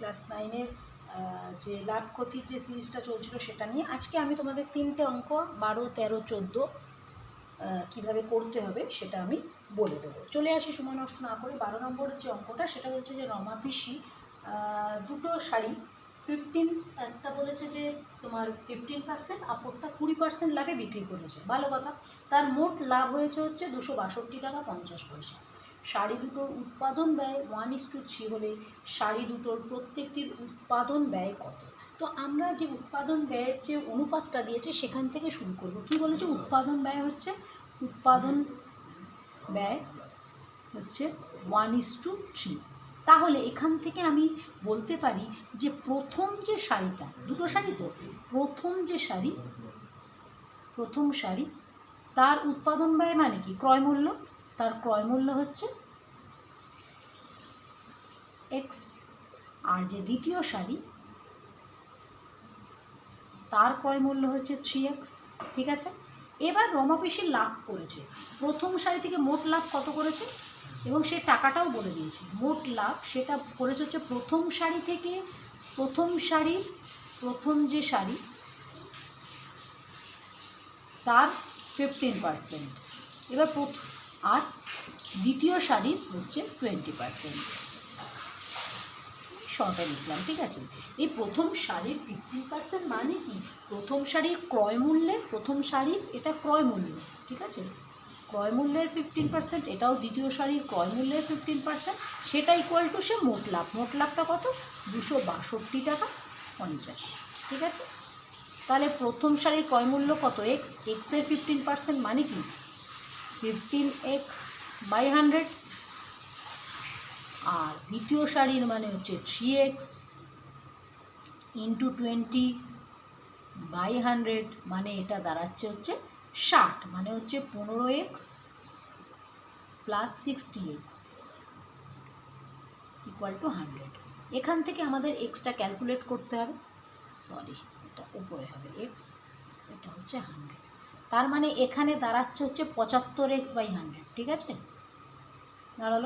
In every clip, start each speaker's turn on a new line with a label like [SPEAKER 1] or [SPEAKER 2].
[SPEAKER 1] Class নাইনের যে লাভ ক্ষতির যে সিরিজটা চলছিল সেটা নিয়ে আজকে আমি তোমাদের তিনটে অঙ্ক, বারো, তেরো, চোদ্দ কীভাবে করতে হবে সেটা আমি বলে দেবো। চলে আসি সময় নষ্ট না করে, বারো নম্বরের যে অঙ্কটা সেটা বলছে যে রমা পিসি দুটো শাড়ি ফিফটিন একটা বলেছে যে তোমার ফিফটিন পার্সেন্ট আপরটা কুড়ি পার্সেন্ট লাভে বিক্রি করেছে। ভালো কথা। তার মোট লাভ হয়েছে হচ্ছে দুশো বাষট্টি টাকা পঞ্চাশ পয়সা। শাড়ি দুটোর উৎপাদন ব্যয় ওয়ান ইস টু থ্রি হলে শাড়ি দুটোর প্রত্যেকটির উৎপাদন ব্যয় কত? তো আমরা যে উৎপাদন ব্যয়ের যে অনুপাতটা দিয়েছে সেখান থেকে শুরু করব। কি বলেছে? উৎপাদন ব্যয় হচ্ছে, উৎপাদন ব্যয় হচ্ছে ওয়ান ইস টু থ্রি তাহলে এখান থেকে আমি বলতে পারি যে প্রথম যে শাড়িটা, দুটো শাড়ি তো, প্রথম যে শাড়ি, প্রথম শাড়ি, তার উৎপাদন ব্যয় মানে কি? ক্রয় মূল্য? তার ক্রয় মূল্য হচ্ছে এক্স আর যে দ্বিতীয় শাড়ি তার ক্রয় মূল্য হচ্ছে থ্রি এক্স ঠিক আছে? এবার রমাপিসি লাভ করেছে। প্রথম শাড়ি থেকে মোট লাভ কত করেছে? এবং সে টাকাটাও বলে দিয়েছে। মোট লাভ সেটা করেছে হচ্ছে প্রথম শাড়ি থেকে প্রথম শাড়ির প্রথম যে শাড়ি তার ফিফটিন পার্সেন্ট এবার প্রথ- আর দ্বিতীয় শাড়ির হচ্ছে টোয়েন্টি পার্সেন্ট শর্টে লিখলাম, ঠিক আছে? এই প্রথম শাড়ির ফিফটিন পার্সেন্ট মানে কি? প্রথম শাড়ির ক্রয় মূল্যে, প্রথম শাড়ির এটা ক্রয় মূল্য, ঠিক আছে? ক্রয় মূল্যের ফিফটিন পার্সেন্ট এটাও দ্বিতীয় শাড়ির ক্রয় মূল্যের ফিফটিন পার্সেন্ট সেটা ইকুয়াল টু সে মোট লাভ। মোট লাভটা কত? দুশো বাষট্টি টাকা, পঞ্চাশ, ঠিক আছে? তাহলে প্রথম শাড়ির ক্রয় মূল্য কত? এক্স এক্সের ফিফটিন পার্সেন্ট মানে কি? ফিফটিন এক্স বাই হান্ড্রেড আর দ্বিতীয় শাড়ির মানে হচ্ছে three X into twenty by hundred মানে এটা দাঁড়াচ্ছে হচ্ছে ষাট মানে হচ্ছে পনেরো X plus sixty X equal to hundred এখান থেকে আমাদের এক্সটা ক্যালকুলেট করতে হবে। সরি এটা উপরে হবে এক্স এটা হচ্ছে হান্ড্রেড তার মানে এখানে দাঁড়াচ্ছে হচ্ছে পঁচাত্তর এক্স বাই হান্ড্রেড ঠিক আছে? দাঁড়াল।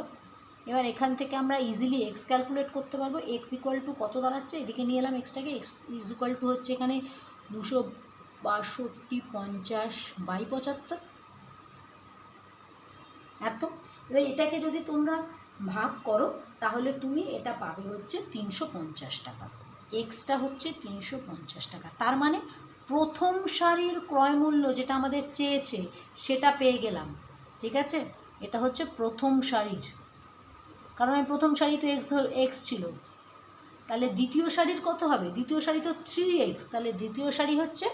[SPEAKER 1] এবার এখান থেকে আমরা ইজিলি এক্স ক্যালকুলেট করতে পারব। এক্স ইকুয়াল টু কত দাঁড়াচ্ছে? এদিকে নিয়ে এলাম এক্সটাকে এক্স ইজ ইকুয়াল টু হচ্ছে এখানে দুশো বাষট্টি পঞ্চাশ বাই পঁচাত্তর। এত। এবার এটাকে যদি তোমরা ভাগ করো, তাহলে তুমি এটা পাবে হচ্ছে তিনশো পঞ্চাশ টাকা। এক্সটা হচ্ছে তিনশো পঞ্চাশ টাকা। তার মানে প্রথম শাড়ির ক্রয় মূল্য যেটা আমাদের চেয়েছে, সেটা পেয়ে গেলাম। ঠিক আছে? এটা হচ্ছে প্রথম শাড়ির কারণ আমি প্রথম শাড়ি তো এক্স এক্স ছিল। তাহলে দ্বিতীয় শাড়ির কত হবে? দ্বিতীয় শাড়ি তো থ্রি এক্স তাহলে দ্বিতীয় শাড়ি হচ্ছে,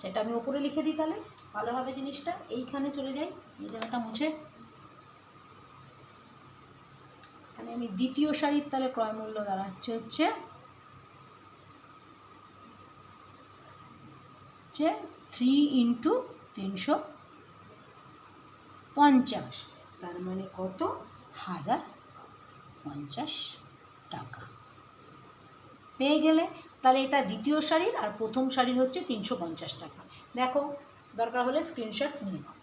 [SPEAKER 1] সেটা আমি ওপরে লিখে দিই তাহলে। ভালোভাবে জিনিসটা এইখানে চলে যাই। এই জায়গাটা মুছে। তাহলে আমি দ্বিতীয় শাড়ির তাহলে ক্রয় মূল্য দাঁড়াচ্ছে হচ্ছে হচ্ছে থ্রি ইন্টু তিনশো পঞ্চাশ। তার মানে কত? হাজার পঞ্চাশ টাকা। পেয়ে গেলে তাহলে এটা দ্বিতীয় শাড়ির আর প্রথম শাড়ির হচ্ছে তিনশো পঞ্চাশ টাকা। দেখো, দরকার হলে স্ক্রিনশট নিয়ে নাও।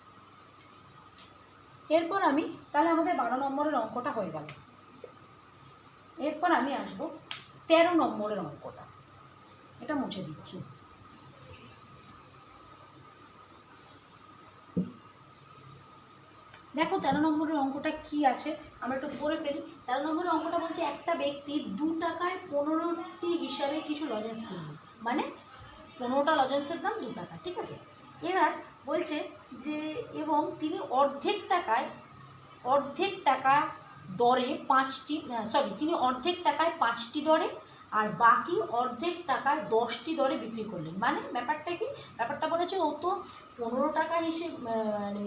[SPEAKER 1] এরপর আমি, তাহলে আমাদের বারো নম্বরের অঙ্কটা হয়ে গেল। এরপর আমি আসব তেরো নম্বরের অঙ্কটা। এটা মুছে দিচ্ছি। দেখো তেরো নম্বরের অঙ্কটা কি আছে? আমরা একটু পড়ে ফেলি। তেরো নম্বরের অঙ্কটা বলছে, একটা ব্যক্তি দু টাকায় পনেরোটি হিসাবে কিছু লজেন্স কিনবে। মানে পনেরোটা লজেন্সের দাম দু টাকা, ঠিক আছে? এবার বলছে যে, এবং তিনি অর্ধেক টাকায়, অর্ধেক টাকা দরে পাঁচটি সরি তিনি অর্ধেক টাকায় পাঁচটি দরে আর বাকি অর্ধেক টাকায় দশটি দরে বিক্রি করলেন। মানে ব্যাপারটা কি? ব্যাপারটা বলেছে ও তো পনেরো টাকা হিসেবে মানে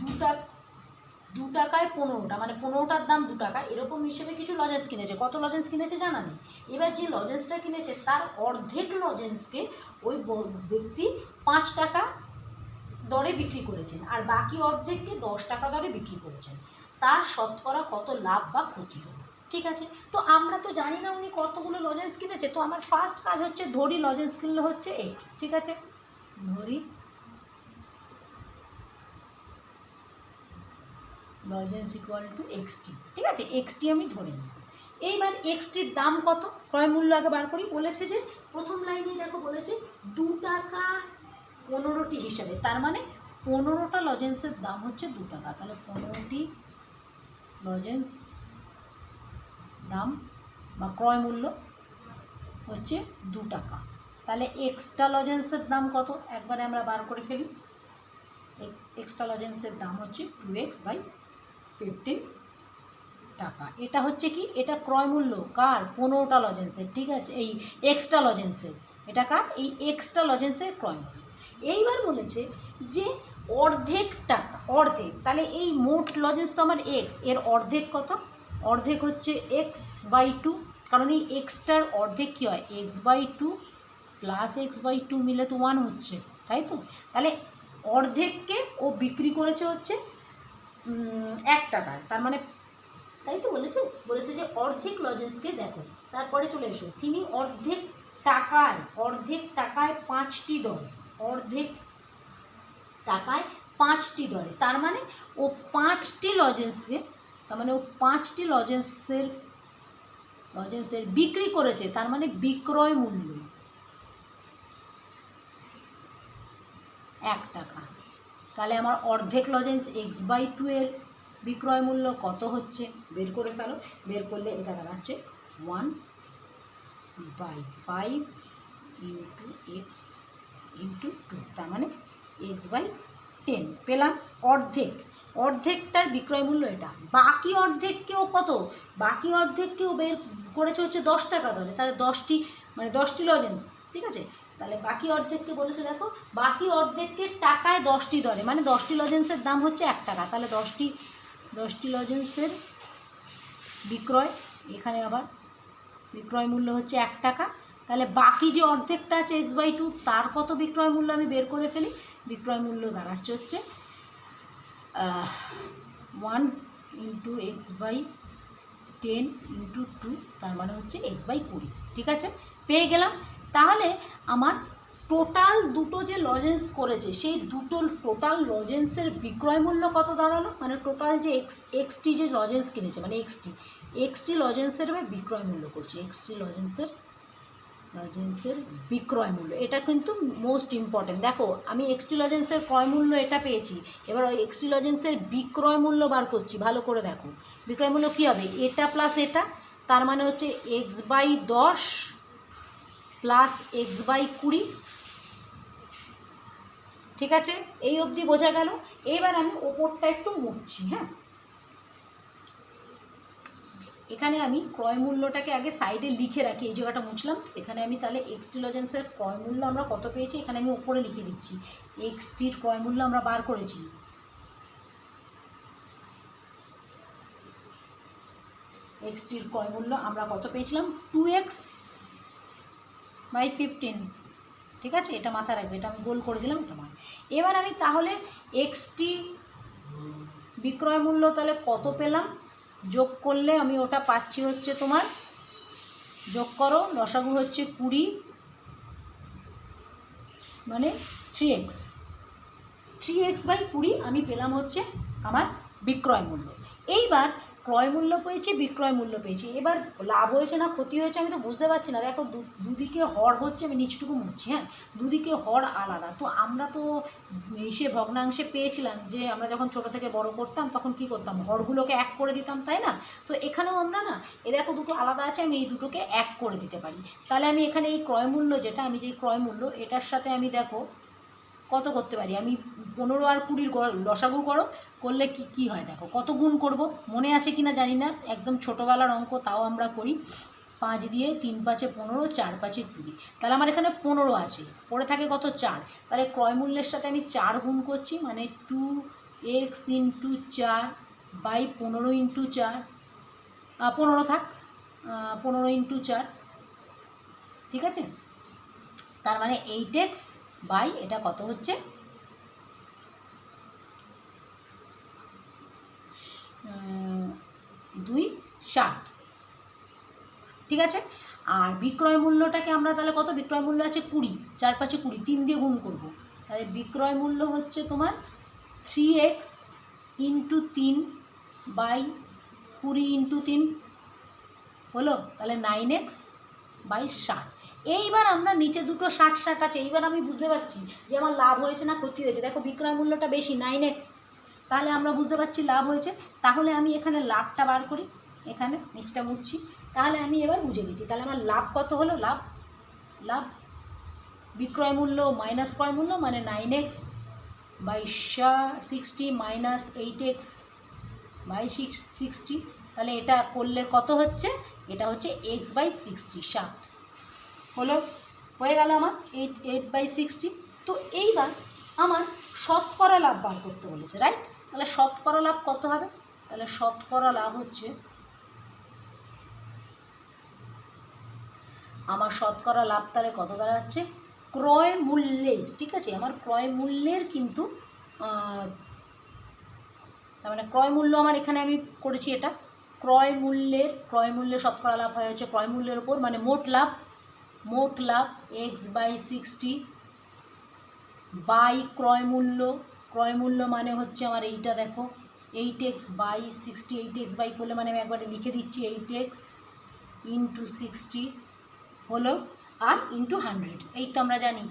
[SPEAKER 1] দু টাকা দু টাকায় পনেরোটা মানে পনেরোটার দাম দু টাকা, এরকম হিসেবে কিছু লজেন্স কিনেছে। কত লজেন্স কিনেছে জানা নেই? এবার যে লজেন্সটা কিনেছে, তার অর্ধেক লজেন্সকে ওই ব্যক্তি পাঁচ টাকা দরে বিক্রি করেছেন, আর বাকি অর্ধেককে দশ টাকা দরে বিক্রি করেছেন। তার শতকরা কত লাভ বা ক্ষতি হলো? ঠিক আছে? তো আমরা তো জানি না উনি কতগুলো লজেন্স কিনেছে, তো আমার ফার্স্ট কাজ হচ্ছে ধরি লজেন্স কিনলে হচ্ছে এক্স ঠিক আছে? ধরি লজেন্স ইকুয়াল টু এক্সটি ঠিক আছে? এক্সটি আমি ধরে নিই। এইবার এক্সটির দাম কত? ক্রয় মূল্য আগে বার করি। বলেছে যে, প্রথম লাইনে দেখো বলেছে, দু টাকা পনেরোটি হিসাবে। তার মানে পনেরোটা লজেন্সের দাম হচ্ছে দু টাকা। তাহলে পনেরোটি লজেন্স দাম বা ক্রয় মূল্য হচ্ছে দু টাকা। তাহলে এক্সট্রা লজেন্সের দাম কত? একবারে আমরা বার করে ফেলি। এক্সট্রা লজেন্সের দাম হচ্ছে টু এক্স বাই ফিফটিন টাকা। এটা হচ্ছে কি? এটা ক্রয় মূল্য। কার? পনেরোটা লজেন্সের ঠিক আছে? এই এক্সট্রা লজেন্সের এটা কার? এই এক্সট্রা লজেন্সের ক্রয় মূল্য। এইবার বলেছে যে অর্ধেক টাকা, অর্ধেক, তাহলে এই মোট লজেন্স তো আমার এক্সের অর্ধেক কত? অর্ধেক হচ্ছে এক্স বাই টু কারণ এই এক্সটার অর্ধেক কী হয়? X by two plus X by two মিলে তো ওয়ান হচ্ছে, তাই তো? তাহলে অর্ধেককে ও বিক্রি করেছে হচ্ছে এক টাকায় তার মানে তাই তো বলেছে? বলেছে যে অর্ধেক লজেন্সকে দেখো। তারপরে চলে এসো। তিনি অর্ধেক টাকায় অর্ধেক টাকায় পাঁচটি দরে অর্ধেক টাকায় পাঁচটি দরে তার মানে ও পাঁচটি লজেন্সকে তার মানে ও পাঁচটি লজেন্সের লজেন্সের বিক্রি করেছে। তার মানে বিক্রয় মূল্য। এক টাকা। তাহলে আমার অর্ধেক লজেন্স এক্স বাই টু এর বিক্রয় মূল্য কত হচ্ছে? বের করে ফেলো। বের করলে এটা দাঁড়াচ্ছে one by five into X into two তার মানে এক্স বাই টেন পেলাম অর্ধেক। অর্ধেকটার বিক্রয় মূল্য এটা। বাকি অর্ধেককেও কত? বাকি অর্ধেককেও বের করেছে হচ্ছে দশ টাকা দরে তাহলে দশটি মানে দশটি লজেন্স ঠিক আছে? তাহলে বাকি অর্ধেককে বলেছে দেখো, বাকি অর্ধেককে টাকায় দশটি দরে মানে দশটি লজেন্সের দাম হচ্ছে এক টাকা, তাহলে দশটি দশটি লজেন্সের বিক্রয়, এখানে আবার বিক্রয় মূল্য হচ্ছে এক টাকা, তাহলে বাকি যে অর্ধেকটা আছে এক্স বাই টু তার কত বিক্রয় মূল্য আমি বের করে ফেলি? বিক্রয় মূল্য দাঁড়াচ্ছে হচ্ছে one into x by ten into two তার মানে হচ্ছে এক্স বাই কুড়ি, ঠিক আছে? পেয়ে গেলাম। তাহলে আমার টোটাল দুটো যে লজেন্স করেছে, সেই দুটো টোটাল লজেন্সের বিক্রয় মূল্য কত দাঁড়াল? মানে টোটাল যে এক্স এক্সটি যে লজেন্স কিনেছে মানে এক্সটি এক্সটি লজেন্সের বিক্রয় মূল্য করছি এক্সটি লজেন্সের লজেন্সের বিক্রয় মূল্য। এটা কিন্তু মোস্ট ইম্পর্টেন্ট দেখো, আমি এক্সটি লজেন্সের ক্রয় মূল্য এটা পেয়েছি, এবার ওই এক্সটি লজেন্সের বিক্রয় মূল্য বার করছি, ভালো করে দেখো। বিক্রয় মূল্য কী হবে? এটা প্লাস এটা, তার মানে হচ্ছে এক্স বাই দশ প্লাস এক্স বাই কুড়ি। ঠিক আছে? এই অবধি বোঝা গেল। এবার আমি ওপরটা একটু মুছছি হ্যাঁ? এখানে আমি ক্রয় মূল্যটাকে আগে সাইডে লিখে রাখি। এই জায়গাটা মুছলাম। এখানে আমি তাহলে এক্সটিলজেন্সের ক্রয় মূল্য আমরা কত পেয়েছি? এখানে আমি উপরে লিখে দিচ্ছি। এক্সটির ক্রয় মূল্য আমরা বার করেছি। এক্সটির ক্রয় মূল্য আমরা কত পেয়েছিলাম? টু এক্স বাই ফিফটিন ঠিক আছে? এটা মাথায় রাখবে, এটা আমি গোল করে দিলাম, এটা এবার আমি তাহলে এক্সটি বিক্রয় মূল্য তাহলে কত পেলাম? যোগ করলে আমি ওটা পাচ্ছি হচ্ছে তোমার, যোগ করো লসাগু হচ্ছে কুড়ি মানে three x three x by কুড়ি আমি পেলাম হচ্ছে আমার বিক্রয় মূল্য। এইবার ক্রয় মূল্য পেয়েছি, বিক্রয় মূল্য পেয়েছি। এবার লাভ হয়েছে না, ক্ষতি হয়েছে আমি তো বুঝতে পারছি না। দেখো দুদিকে হর হচ্ছে, আমি নিচটুকু মুছছি হ্যাঁ? দুদিকে হর আলাদা। তো আমরা তো এসে ভগ্নাংশে পেয়েছিলাম যে আমরা যখন ছোট থেকে বড় করতাম, তখন কি করতাম? হরগুলোকে এক করে দিতাম, তাই না? তো এখানেও আমরা না, এ দেখো, দুটো আলাদা আছে, আমি এই দুটোকে এক করে দিতে পারি। তাহলে আমি এখানে এই ক্রয় মূল্য যেটা, আমি যে ক্রয় মূল্য, এটার সাথে আমি দেখো, কত করতে পারি? আমি পনেরো আর কুড়ির লসাগু করো করলে কি কি হয় দেখো, কত গুণ করব? মনে আছে কি না জানি না, একদম ছোটোবেলার অঙ্ক তাও আমরা করি। পাঁচ দিয়ে তিন পাঁচে পনেরো, চার পাঁচে কুড়ি। তাহলে আমার এখানে পনেরো আছে, পড়ে থাকে কত চার? তাহলে ক্রয় মূল্যের সাথে আমি চার গুণ করছি মানে টু এক্স ইন্টু চার বাই পনেরো ইন্টু চার। পনেরো থাক পনেরো ইন্টু চার, ঠিক আছে? তার মানে এইট এক্স বাই এটা কত হচ্ছে? দুই ষাট। ঠিক আছে? আর বিক্রয় মূল্যটাকে আমরা তাহলে কত? বিক্রয় মূল্য আছে কুড়ি। চার পাঁচে কুড়ি, তিন দিয়ে গুণ করব। তাহলে বিক্রয় মূল্য হচ্ছে তোমার থ্রি এক্স ইন্টু তিন বাই কুড়ি ইন্টু তিন। হলো? তাহলে নাইন এক্স বাই ষাট। এইবার আমরা নিচে দুটো ষাট ষাট আছে। এইবার আমি বুঝতে পারছি যে আমার লাভ হয়েছে না ক্ষতি হয়েছে। দেখো বিক্রয় মূল্যটা বেশি নাইন এক্স তাহলে আমরা বুঝতে পারছি লাভ হয়েছে। তাহলে আমি এখানে লাভটা বার করি। এখানে নিচটা মুছছি। তাহলে আমি এবার বুঝে গেছি তাহলে আমার লাভ কত হলো? লাভ লাভ, বিক্রয় মূল্য মাইনাস ক্রয় মূল্য মানে nine x by sixty minus eight x by six sixty তাহলে এটা করলে কত হচ্ছে? এটা হচ্ছে এক্স বাই সিক্সটি ষাট হলো, হয়ে গেল আমার এইট এইট বাই সিক্সটি তো এইবার আমার শতকরা লাভ বার করতে বলেছে রাইট তাহলে শতকরা লাভ কত হবে? তাহলে শতকরা লাভ হচ্ছে আমার শতকরা লাভ তাহলে কত দাঁড়াচ্ছে? ক্রয় মূল্যের, ঠিক আছে? আমার ক্রয় মূল্যের কিন্তু তার মানে ক্রয় মূল্য আমার এখানে আমি করেছি এটা। ক্রয় মূল্যের, ক্রয় মূল্যে শতকরা লাভ হয়ে হচ্ছে ক্রয় মূল্যের ওপর মানে মোট লাভ মোট লাভ এক্স বাই সিক্সটি বাই ক্রয় মূল্য ক্রয় মূল্য মানে হচ্ছে আমার এইটা দেখো eight x by sixty eight x by করলে মানে আমি একবারে লিখে দিচ্ছি এইট এক্স ইন্টু সিক্সটি হলো আর ইন্টু হান্ড্রেড এই তো আমরা জানি,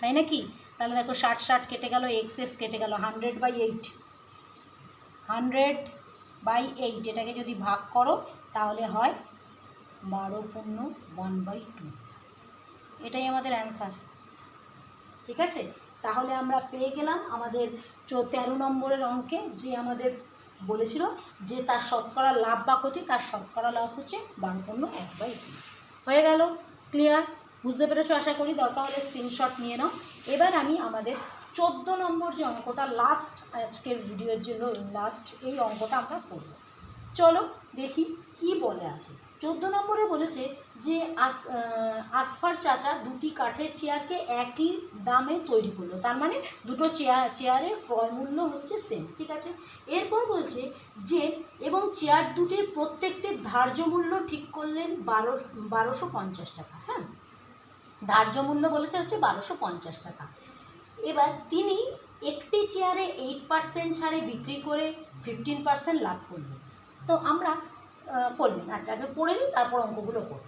[SPEAKER 1] তাই নাকি? তাহলে দেখো ষাট ষাট কেটে গেল এক্স এস কেটে গেল hundred by eight hundred by eight এটাকে যদি ভাগ করো তাহলে হয় বারো পূর্ণ ওয়ান বাই টু এটাই আমাদের অ্যান্সার ঠিক আছে? তাহলে আমরা পেয়ে গেলাম আমাদের চো, তেরো নম্বরের অঙ্কে যে আমাদের বলেছিল যে তার শতকরা লাভ বা ক্ষতি, তার শতকরা লাভ হচ্ছে বারো এক বাই দুই। হয়ে গেল ক্লিয়ার বুঝতে পেরেছ? আশা করি দরকার হলে স্ক্রিনশট নিয়ে নাও। এবার আমি আমাদের চোদ্দ নম্বর যে অঙ্কটা লাস্ট আজকের ভিডিওর জন্য লাস্ট এই অঙ্কটা আমরা করব। চলো দেখি কি বলে আছে। চোদ্দ নম্বরে বলেছে যে আস আসফার চাচা দুটি কাঠের চেয়ারকে একই দামে তৈরি করল। তার মানে দুটো চেয়ার চেয়ারের ক্রয় মূল্য হচ্ছে সেম ঠিক আছে? এরপর বলছে যে, এবং চেয়ার দুটির প্রত্যেকটির ধার্য মূল্য ঠিক করলেন বারো, বারোশো পঞ্চাশ টাকা হ্যাঁ? ধার্য মূল্য বলেছে হচ্ছে বারোশো পঞ্চাশ টাকা। এবার তিনি একটি চেয়ারে এইট পার্সেন্ট ছাড়ে বিক্রি করে ফিফটিন পার্সেন্ট লাভ করলেন। তো আমরা আহ, করলেন আচ্ছা আগে পড়ে নিই তারপর অঙ্কগুলো করব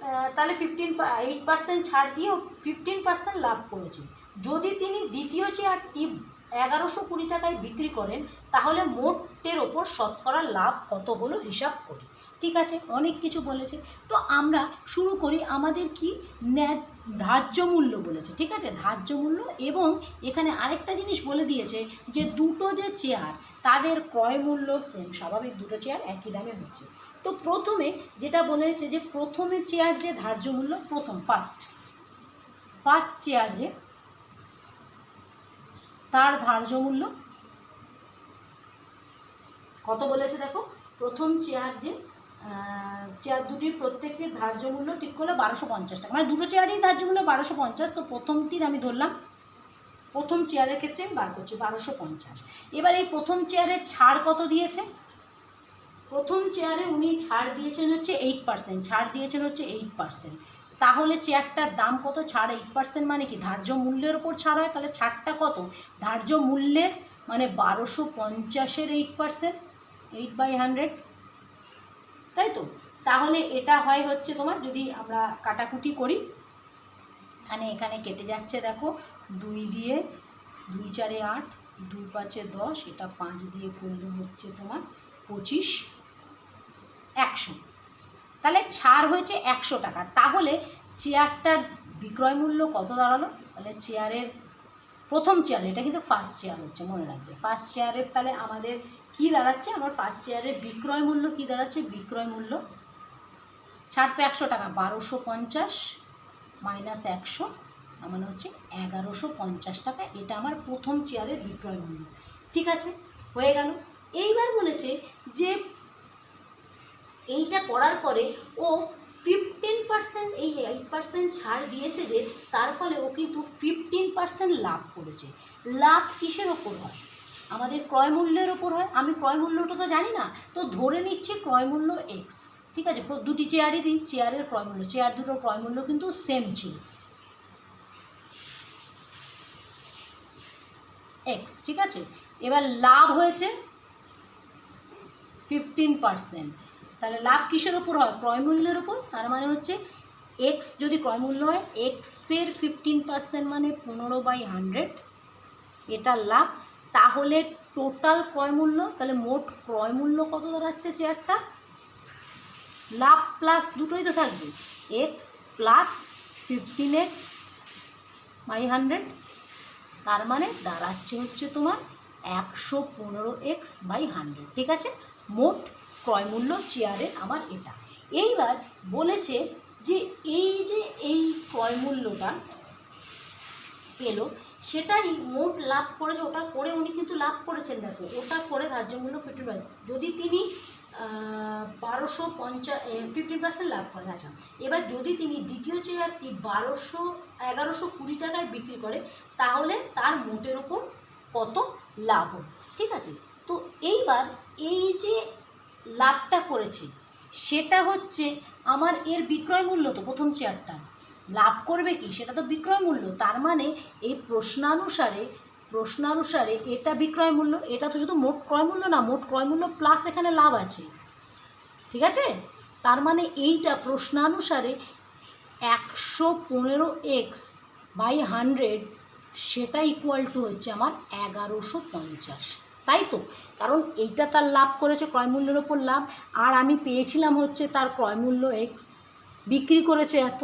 [SPEAKER 1] আহ, তাহলে ফিফটিন এইট পার্সেন্ট ছাড় দিয়েও ফিফটিন পার্সেন্ট লাভ করেছে। যদি তিনি দ্বিতীয় চেয়ারটি এগারোশো কুড়ি টাকায় বিক্রি করেন তাহলে মোটের ওপর শতকরা লাভ কত হলো হিসাব করি। ঠিক আছে? অনেক কিছু বলেছে। তো আমরা শুরু করি আমাদের কি? ন্যায় ধার্য মূল্য বলেছে। ঠিক আছে? ধার্য মূল্য এবং এখানে আরেকটা জিনিস বলে দিয়েছে যে দুটো যে চেয়ার তাদের ক্রয় মূল্য সেম স্বাভাবিক দুটো চেয়ার একই দামে হচ্ছে। তো প্রথমে যেটা বলেছে যে প্রথমে চেয়ার যে ধার্য মূল্য, প্রথম ফার্স্ট ফার্স্ট চেয়ার যে তার ধার্য মূল্য কত বলেছে দেখো? প্রথম চেয়ার যে চেয়ার দুটির প্রত্যেকটির ধার্য মূল্য ঠিক করল বারোশো পঞ্চাশ টাকা। মানে দুটো চেয়ারই ধার্য মূল্য বারোশো পঞ্চাশ, তো প্রথমটির আমি ধরলাম প্রথম চেয়ারের ক্ষেত্রে আমি বার করছি বারোশো পঞ্চাশ। এবার এই প্রথম চেয়ারের ছাড় কত দিয়েছে? প্রথম চেয়ারে উনি ছাড় দিয়েছেন হচ্ছে এইট পার্সেন্ট ছাড় দিয়েছেন হচ্ছে এইট পার্সেন্ট তাহলে চেয়ারটার দাম কত? ছাড় এইট পার্সেন্ট মানে কি? ধার্য মূল্যের ওপর ছাড় হয়, তাহলে ছাড়টা কত? ধার্য মূল্যের মানে বারোশো পঞ্চাশের eight percent eight by hundred তাই তো? তাহলে এটা হয় হচ্ছে তোমার যদি আমরা কাটাকুটি করি, এখানে এখানে কেটে যাচ্ছে দেখো দুই দিয়ে দুই চারে আট, দুই পাঁচে দশ, এটা পাঁচ দিয়ে করলে হচ্ছে তোমার পঁচিশ একশো। তাহলে ছাড় হয়েছে একশো টাকা। তাহলে চেয়ারটার বিক্রয় মূল্য কত দাঁড়াল? তাহলে চেয়ারের প্রথম চেয়ার এটা কিন্তু ফার্স্ট চেয়ার হচ্ছে, মনে রাখবে। ফার্স্ট চেয়ারের তাহলে আমাদের কি দাঁড়াচ্ছে? আমার ফার্স্ট চেয়ারের বিক্রয় মূল্য কি দাঁড়াচ্ছে? বিক্রয় মূল্য ছাড় তো একশো টাকা, বারোশো পঞ্চাশ মাইনাস একশো তার মানে হচ্ছে এগারোশো পঞ্চাশ টাকা। এটা আমার প্রথম চেয়ারের বিক্রয় মূল্য। ঠিক আছে? হয়ে গেল। এইবার বলেছে যে এইটা করার পরে ও ফিফটিন পার্সেন্ট এই এইট পার্সেন্ট ছাড় দিয়েছে যে, তার ফলে ও কিন্তু ফিফটিন পার্সেন্ট লাভ করেছে। লাভ কিসের ওপর হয়? আমাদের ক্রয় মূল্যের ওপর হয়। আমি ক্রয় মূল্যটা তো জানি না। তো ধরে নিচ্ছি ক্রয় মূল্য এক্স ঠিক আছে? দুটি চেয়ারেরই চেয়ারের ক্রয় মূল্য। চেয়ার দুটোর ক্রয় মূল্য কিন্তু সেম ছিল। এক্স ঠিক আছে? এবার লাভ হয়েছে ফিফটিন পার্সেন্ট তাহলে লাভ কিসের ওপর হয়? ক্রয়মূল্যের ওপর তার মানে হচ্ছে এক্স যদি ক্রয়মূল্য হয় এক্সের ফিফটিন পার্সেন্ট মানে পনেরো বাই হান্ড্রেড এটা লাভ। তাহলে টোটাল ক্রয়মূল্য তাহলে মোট ক্রয়মূল্য কত দাঁড়াচ্ছে চেয়ারটা লাভ প্লাস দুটোই তো থাকবে। X plus fifteen x by hundred তার মানে দাঁড়াচ্ছে হচ্ছে তোমার একশো পনেরো এক্স বাই হান্ড্রেড ঠিক আছে? মোট ক্রয়মূল্য চেয়ারের আমার এটা। এইবার বলেছে যে এই যে এই ক্রয়মূল্যটা পেল সেটাই মোট লাভ করেছে, ওটা করে উনি কিন্তু লাভ করেছেন, দেখো, ওটা করে ধার্য মূল্য ফিফটিন যদি তিনি বারোশো পঞ্চাশ ফিফটিন পার্সেন্ট লাভ করেন আচ্ছা। এবার যদি তিনি দ্বিতীয় চেয়ারটি বারোশো, এগারোশো কুড়ি টাকায় বিক্রি করে তাহলে তার মোটের ওপর কত লাভ ঠিক আছে? তো এইবার এই যে লাভটা করেছে, সেটা হচ্ছে আমার এর বিক্রয় মূল্য তো প্রথম চেয়ারটা লাভ করবে কি? সেটা তো বিক্রয় মূল্য। তার মানে এই প্রশ্নানুসারে প্রশ্নানুসারে এটা বিক্রয় মূল্য, এটা তো শুধু মোট ক্রয় মূল্য না, মোট ক্রয় মূল্য প্লাস এখানে লাভ আছে। ঠিক আছে? তার মানে এইটা প্রশ্নানুসারে একশো পনেরো এক্স বাই হান্ড্রেড সেটা ইকুয়াল টু হচ্ছে আমার এগারোশো পঞ্চাশ। তাই তো? কারণ এইটা তার লাভ করেছে ক্রয়মূল্যের ওপর লাভ। আর আমি পেয়েছিলাম হচ্ছে তার ক্রয়মূল্য এক্স বিক্রি করেছে এত।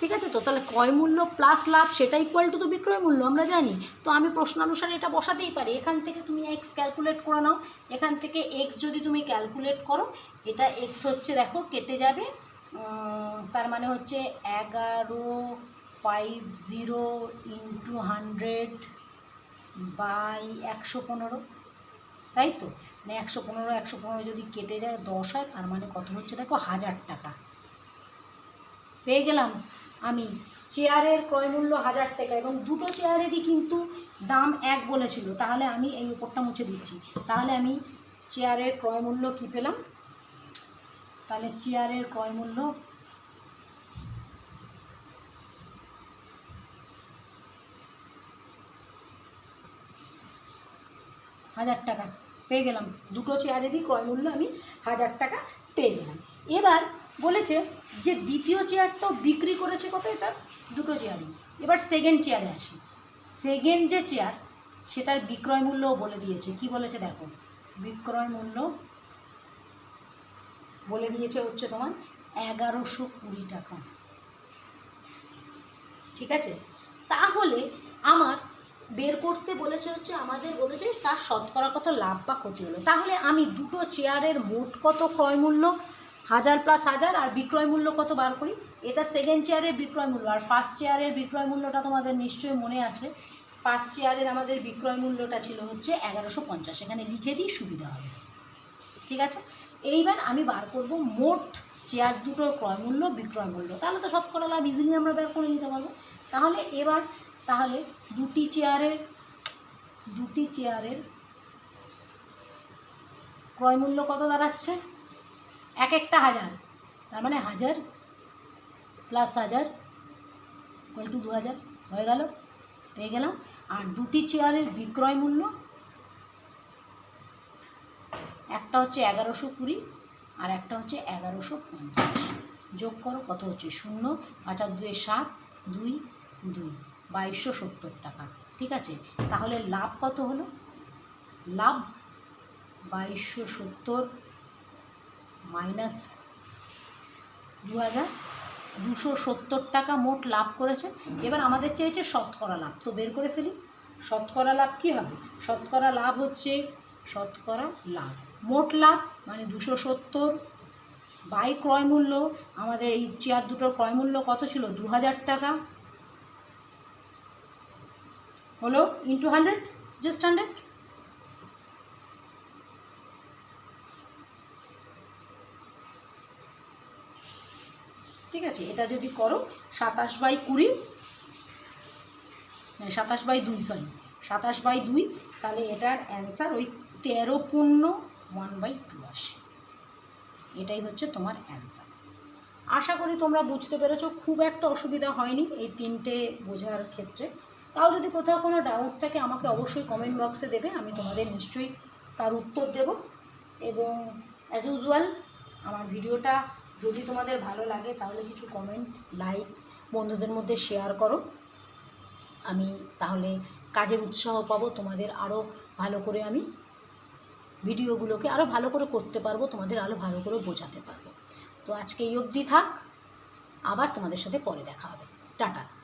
[SPEAKER 1] ঠিক আছে তো? তাহলে ক্রয় মূল্য প্লাস লাভ, সেটা ইকুয়াল টু তো বিক্রয় মূল্য, আমরা জানি। তো আমি প্রশ্নানুসারে এটা বসাতেই পারি। এখান থেকে তুমি এক্স ক্যালকুলেট করে নাও। এখান থেকে এক্স যদি তুমি ক্যালকুলেট করো, এটা এক্স হচ্ছে দেখো, কেটে যাবে তার মানে হচ্ছে এগারো five zero into hundred by একশো পনেরো। তাই তো মানে একশো পনেরো একশো পনেরো যদি কেটে যায় দশ হয়, তার মানে কত হচ্ছে দেখো? হাজার টাকা। পেয়ে গেলাম আমি। চেয়ারের ক্রয়মূল্য হাজার টাকা এবং দুটো চেয়ারেরই কিন্তু দাম এক বলেছিল। তাহলে আমি এই উপরটা মুছে দিচ্ছি। তাহলে আমি চেয়ারের ক্রয়মূল্য কী পেলাম? তাহলে চেয়ারের ক্রয়মূল্য হাজার টাকা। পেয়ে গেলাম। দুটো চেয়ারেরই ক্রয়মূল্য আমি হাজার টাকা পেয়ে গেলাম। এবার বলেছে যে দ্বিতীয় চেয়ারটাও বিক্রি করেছে কত এটা? দুটো চেয়ারই এবার সেকেন্ড চেয়ারে আসি। সেকেন্ড যে চেয়ার সেটার বিক্রয় মূল্যও বলে দিয়েছে। কি বলেছে দেখো? বিক্রয় মূল্য বলে দিয়েছে হচ্ছে তোমার এগারোশো কুড়ি টাকা। ঠিক আছে? তাহলে আমার বের করতে বলেছে হচ্ছে আমাদের বলেছে তার শতকরা কত লাভ বা ক্ষতি হলো। তাহলে আমি দুটো চেয়ারের মোট কত ক্রয় মূল্য? হাজার প্লাস হাজার আর বিক্রয় মূল্য কত বার করি? এটা সেকেন্ড চেয়ারের বিক্রয় মূল্য। আর ফার্স্ট চেয়ারের বিক্রয় মূল্যটা তোমাদের নিশ্চয়ই মনে আছে। ফার্স্ট চেয়ারের আমাদের বিক্রয় মূল্যটা ছিল হচ্ছে এগারোশো পঞ্চাশ। এখানে লিখে দিই সুবিধা হবে। ঠিক আছে? এইবার আমি বার করব মোট চেয়ার দুটোর ক্রয় মূল্য, বিক্রয় মূল্য। তাহলে তো শতকরা লাভ ইজিলি আমরা বের করে নিতে পারব। তাহলে এবার তাহলে দুটি চেয়ারের দুটি চেয়ারের ক্রয় মূল্য কত দাঁড়াচ্ছে? এক একটা হাজার। তার মানে হাজার প্লাস হাজার ইকুয়াল টু দু হাজার। হয়ে গেল, পেয়ে গেলাম। আর দুটি চেয়ারের বিক্রয় মূল্য একটা হচ্ছে এগারোশো কুড়ি আর একটা হচ্ছে এগারোশো পঞ্চাশ। যোগ করো, কত হচ্ছে? শূন্য, পাঁচ আর দুয়ে সাত, দুই দুই। বাইশশো সত্তর টাকা, ঠিক আছে? তাহলে লাভ কত হলো? লাভ বাইশশো সত্তর মাইনাস দু হাজার দুশো সত্তর টাকা মোট লাভ করেছে। এবার আমাদের চেয়েছে শতকরা লাভ, তো বের করে ফেলি। শতকরা লাভ কী হবে? শতকরা লাভ হচ্ছে শতকরা লাভ। মোট লাভ মানে দুশো সত্তর বাই ক্রয় মূল্য। আমাদের এই চেয়ার দুটোর ক্রয় মূল্য কত ছিল? দু হাজার টাকা। হলো ইন্টু হান্ড্রেড জাস্ট হান্ড্রেড ঠিক আছে, এটা যদি করো, সাতাশ বাই কুড়ি সাতাশ বাই দুই সরি সাতাশ বাই দুই, তাহলে এটার অ্যান্সার ওই তেরো পূর্ণ ওয়ান বাই টু আসে। এটাই হচ্ছে তোমার অ্যান্সার আশা করি তোমরা বুঝতে পেরেছ, খুব একটা অসুবিধা হয়নি এই তিনটে বোঝার ক্ষেত্রে। তাও যদি কোথাও কোনো ডাউট থাকে, আমাকে অবশ্যই কমেন্ট বক্সে দেবে, আমি তোমাদের নিশ্চয়ই তার উত্তর দেব। এবং অ্যাজ ইউজুয়াল আমার ভিডিওটা যদি তোমাদের ভালো লাগে, তাহলে কিছু কমেন্ট লাইক বন্ধুদের মধ্যে শেয়ার করো। আমি তাহলে কাজের উৎসাহ পাবো, তোমাদের আরও ভালো করে আমি ভিডিওগুলোকে আরও ভালো করে করতে পারব, তোমাদের আরও ভালো করে বোঝাতে পারব। তো আজকে এই অবধি থাক, আবার তোমাদের সাথে পরে দেখা হবে। টাটা।